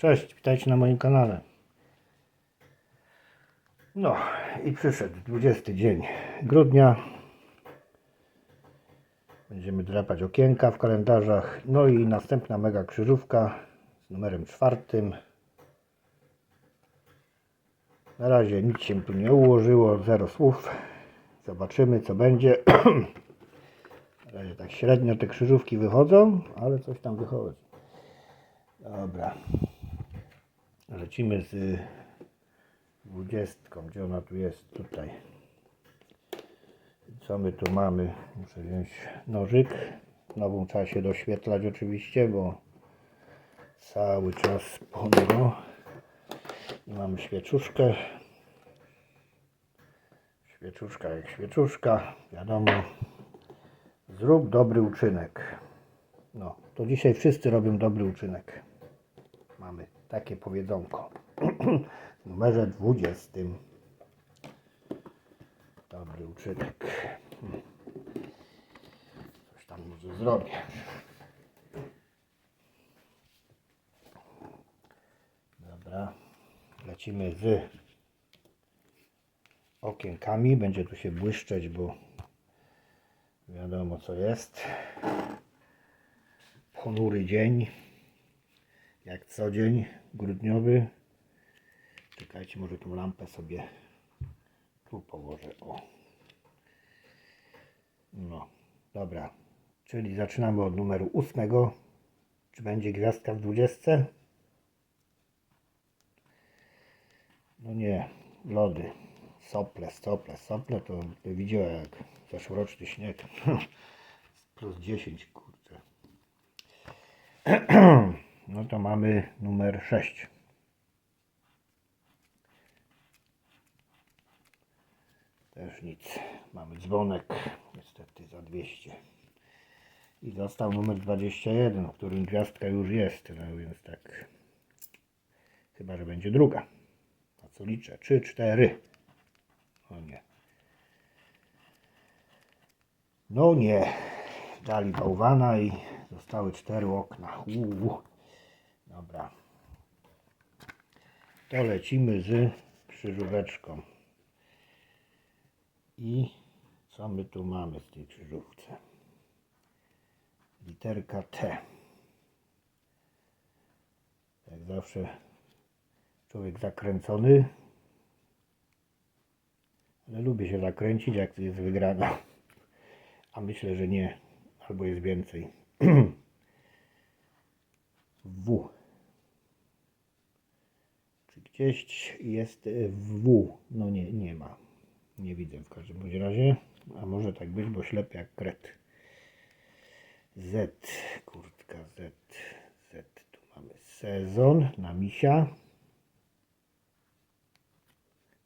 Cześć, witajcie na moim kanale. No i przyszedł 20 dzień grudnia. Będziemy drapać okienka w kalendarzach. No i następna mega krzyżówka z numerem czwartym. Na razie nic się tu nie ułożyło, zero słów. Zobaczymy co będzie. Na razie tak średnio te krzyżówki wychodzą, ale coś tam wychodzi. Dobra. Lecimy z dwudziestką. Gdzie ona tu jest? Tutaj. Co my tu mamy? Muszę wziąć nożyk. Nową trzeba się doświetlać oczywiście, bo cały czas ponuro. I mamy świeczuszkę. Świeczuszka jak świeczuszka. Wiadomo. Zrób dobry uczynek. No, to dzisiaj wszyscy robią dobry uczynek. Takie powiedzonko. w numerze 20. Dobry uczynek. Coś tam może zrobię. Dobra. Lecimy z okienkami. Będzie tu się błyszczeć, bo wiadomo co jest. Ponury dzień. Jak co dzień grudniowy. Czekajcie, może tą lampę sobie tu położę. O. No, dobra. Czyli zaczynamy od numeru ósmego. Czy będzie gwiazdka w dwudziestce? No nie, lody. Sople, sople, sople to by widziała jak zeszłoroczny śnieg. Plus 10, kurczę. No to mamy numer 6. Też nic. Mamy dzwonek, niestety za 200. I został numer 21, w którym gwiazdka już jest, no więc tak. Chyba, że będzie druga. Na co liczę? 3, 4. O nie. No nie. Dali bałwana i zostały cztery okna. Uuu. Dobra. To lecimy z krzyżóweczką. I co my tu mamy w tej krzyżówce? Literka T. Jak zawsze człowiek zakręcony. Ale lubię się zakręcić, jak jest wygrana. A myślę, że nie. Albo jest więcej. W. Gdzieś jest W? No nie, nie ma. Nie widzę w każdym bądź razie. A może tak być, bo ślepy jak kret. Z. Kurtka Z. Z. Tu mamy sezon na misia.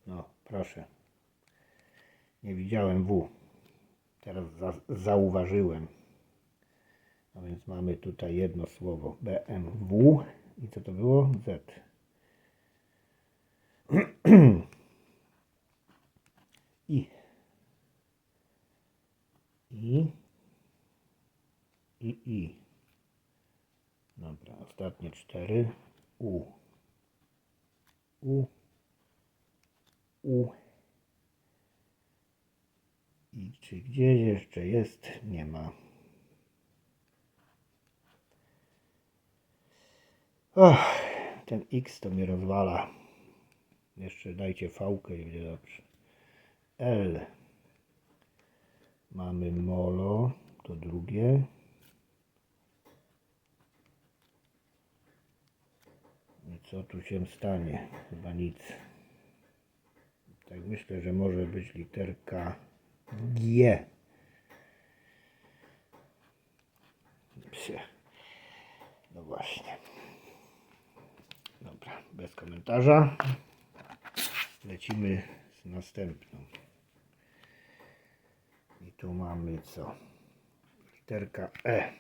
No, proszę. Nie widziałem W. Teraz za, zauważyłem. No więc mamy tutaj jedno słowo BMW. I co to było? Z. I. I. I. I. Dobra, ostatnie cztery. U. U. U. I czy gdzieś jeszcze jest? Nie ma. Och, ten X to mnie rozwala. Jeszcze dajcie fałkę i będzie dobrze. L. Mamy molo, to drugie. I co tu się stanie? Chyba nic. Tak myślę, że może być literka G. Psie. No właśnie. Dobra, bez komentarza. Lecimy z następną. I tu mamy co? Literka E.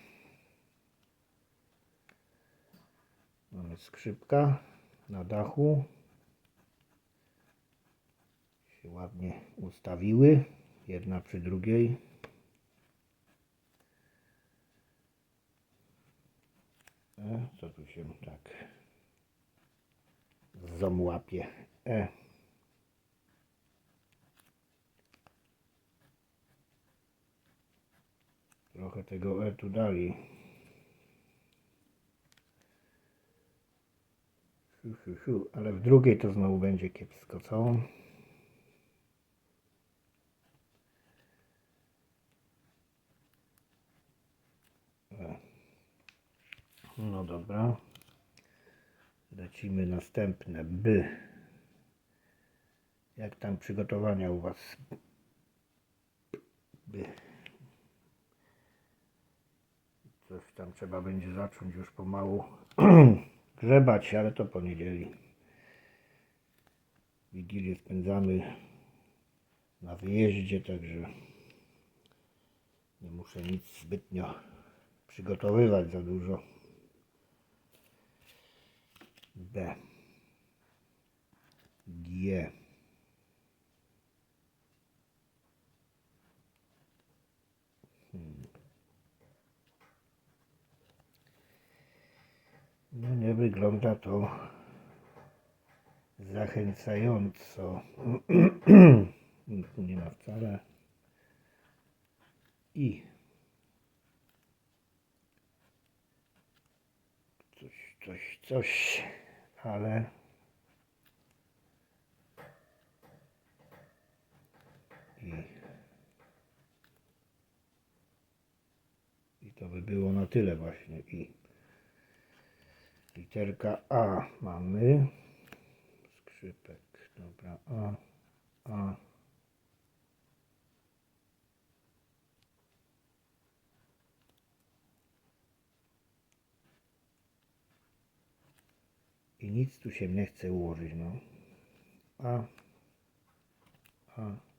Mamy skrzypka na dachu. Się ładnie ustawiły. Jedna przy drugiej. E, co tu się tak ząb łapie E. Trochę tego E tu dali. Siu, siu, siu. Ale w drugiej to znowu będzie kiepsko, co? No dobra. Lecimy następne. By. Jak tam przygotowania u Was? By. Coś tam trzeba będzie zacząć już pomału grzebać, ale to po niedzieli. Wigilię spędzamy na wyjeździe, także nie muszę nic zbytnio przygotowywać za dużo. B. G. No nie wygląda to zachęcająco. Tu nie ma wcale. I coś, coś, coś, ale i, i to by było na tyle właśnie i literka A mamy skrzypek, dobra, A, A i nic tu się nie chce ułożyć, no. A, A.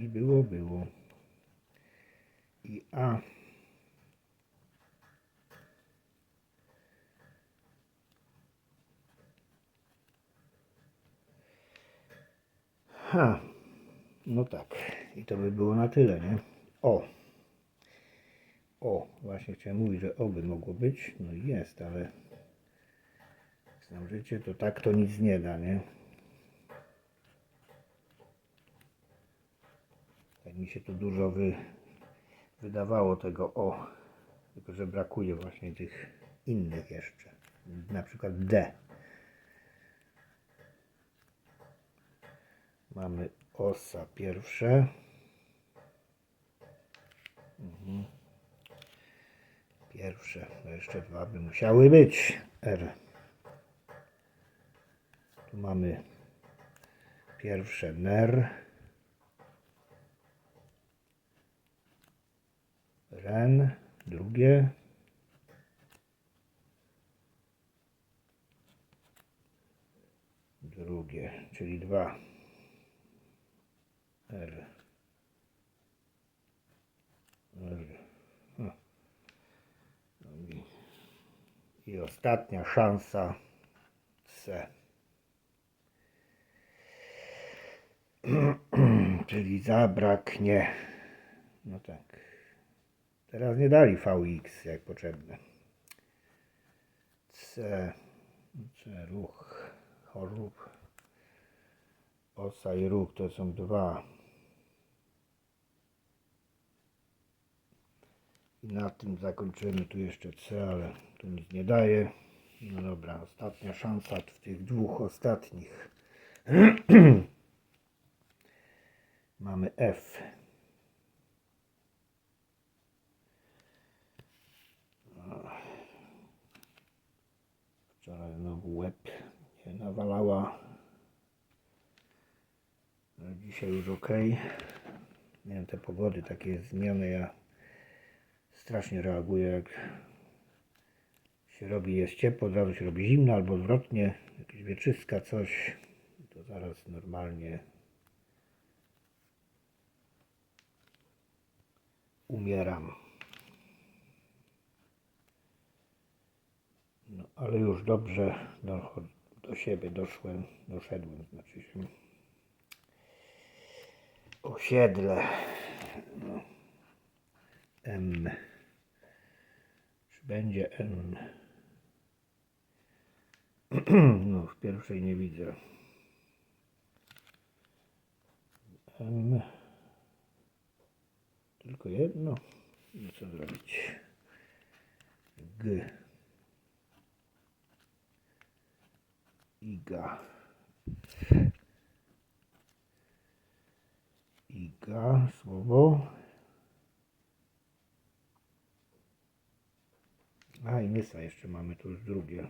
I było, było. I A. Ha. No tak. I to by było na tyle, nie? O. O, właśnie chciałem mówić, że o by mogło być. No i jest, ale znam życie, to tak to nic nie da, nie? Mi się tu dużo wy, wydawało tego o. Tylko, że brakuje właśnie tych innych jeszcze. Na przykład D. Mamy osa pierwsze. Mhm. Pierwsze, no jeszcze dwa by musiały być. R. Tu mamy pierwsze ner. Ren, drugie. Drugie, czyli dwa. R. R. No I ostatnia szansa C. Czyli zabraknie. No tak. Teraz nie dali VX jak potrzebne. C. C ruch. Chorób. Osa i ruch to są dwa. I na tym zakończymy. Tu jeszcze C, ale tu nic nie daje. No dobra, ostatnia szansa w tych dwóch ostatnich. Mamy F. Znowu łeb nie nawalała. No, dzisiaj już ok. Wiem, te pogody, takie zmiany, ja strasznie reaguję, jak się robi, jest ciepło, od razu się robi zimno, albo odwrotnie, jakieś wieczyska, coś, to zaraz normalnie umieram. No, ale już dobrze do, do siebie doszłem, doszedłem, znaczy się osiedle. No. Czy będzie N? No, w pierwszej nie widzę. M. Tylko jedno. No co zrobić? G. Iga. Iga, słowo. A i mysa jeszcze mamy, to już drugie.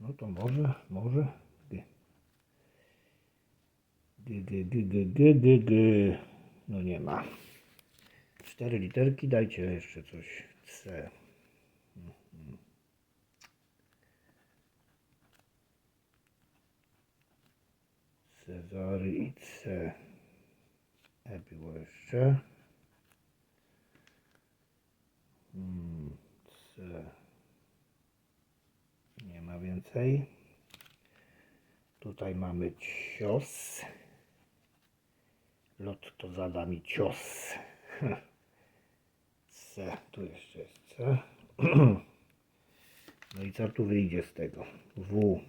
No to może, może. G. No nie ma. Cztery literki, dajcie jeszcze coś. C. Cezary i C. E było jeszcze. Mm, C. Nie ma więcej. Tutaj mamy cios. Lot to zada mi cios. C. Tu jeszcze jest C. No i co tu wyjdzie z tego? W.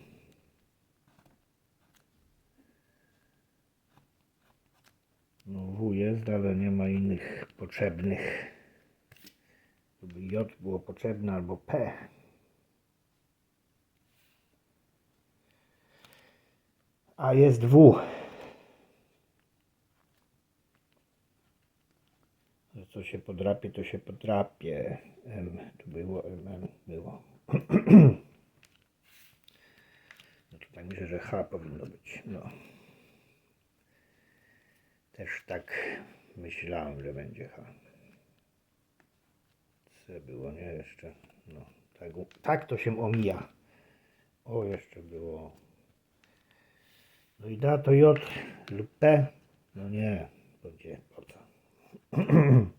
No W jest, ale nie ma innych potrzebnych. Żeby J było potrzebne albo P. A jest W. Co się podrapie, to się podrapie. M, tu było, M, M było. No to tak myślę, że H powinno być. No. Też tak myślałem, że będzie H. C było, nie jeszcze. No, tak, tak to się omija. O, jeszcze było. No i da to J lub P. No nie, to gdzie, po co?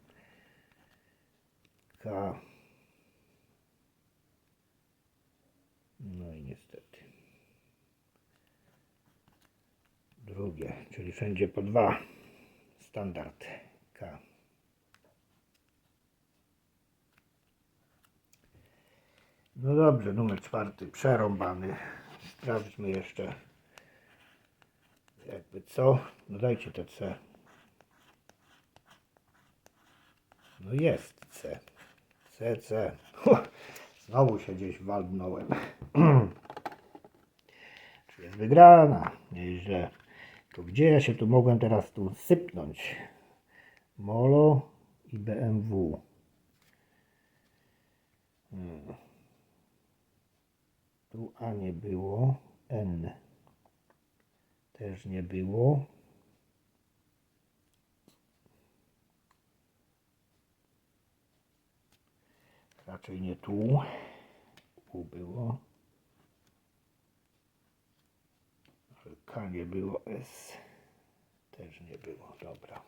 K. No i niestety. Drugie, czyli wszędzie po dwa. Standard K. No dobrze, numer czwarty, przerąbany. Sprawdźmy jeszcze. Jakby co? No dajcie te C. No jest C. C, C. Znowu się gdzieś walnąłem. Czy jest wygrana? Nieźle. To gdzie ja się tu mogłem teraz tu sypnąć? Molo i BMW. Hmm. Tu A nie było. N też nie było. Raczej nie tu. U było. Ale K nie było. S też nie było. Dobra.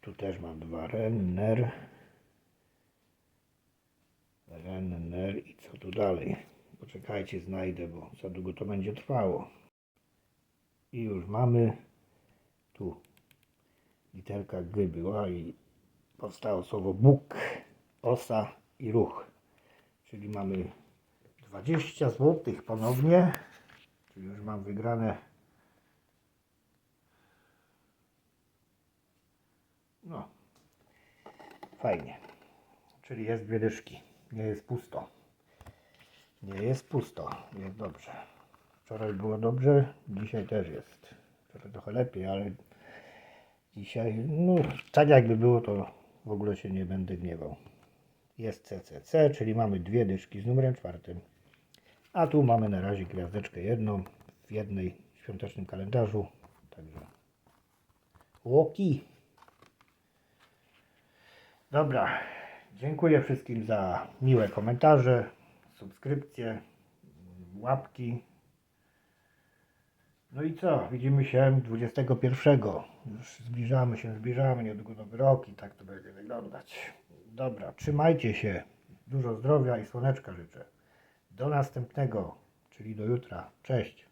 Tu też mam dwa Renner. Renner i co tu dalej? Poczekajcie, znajdę, bo za długo to będzie trwało. I już mamy tu literka G była i powstało słowo Bóg, osa i ruch. Czyli mamy 20 zł ponownie. Czyli już mam wygrane. No, fajnie. Czyli jest dwie dyszki. Nie jest pusto. Nie jest pusto. Jest dobrze. Wczoraj było dobrze, dzisiaj też jest. Wczoraj trochę lepiej, ale dzisiaj, no tak jakby było, to w ogóle się nie będę gniewał. Jest CCC, czyli mamy dwie dyszki z numerem czwartym. A tu mamy na razie gwiazdeczkę jedną w jednej świątecznym kalendarzu. Także łoki. Dobra, dziękuję wszystkim za miłe komentarze, subskrypcje, łapki. No i co? Widzimy się 21. Już zbliżamy się, zbliżamy, niedługo nowy rok i tak to będzie wyglądać. Dobra, trzymajcie się. Dużo zdrowia i słoneczka życzę. Do następnego, czyli do jutra. Cześć.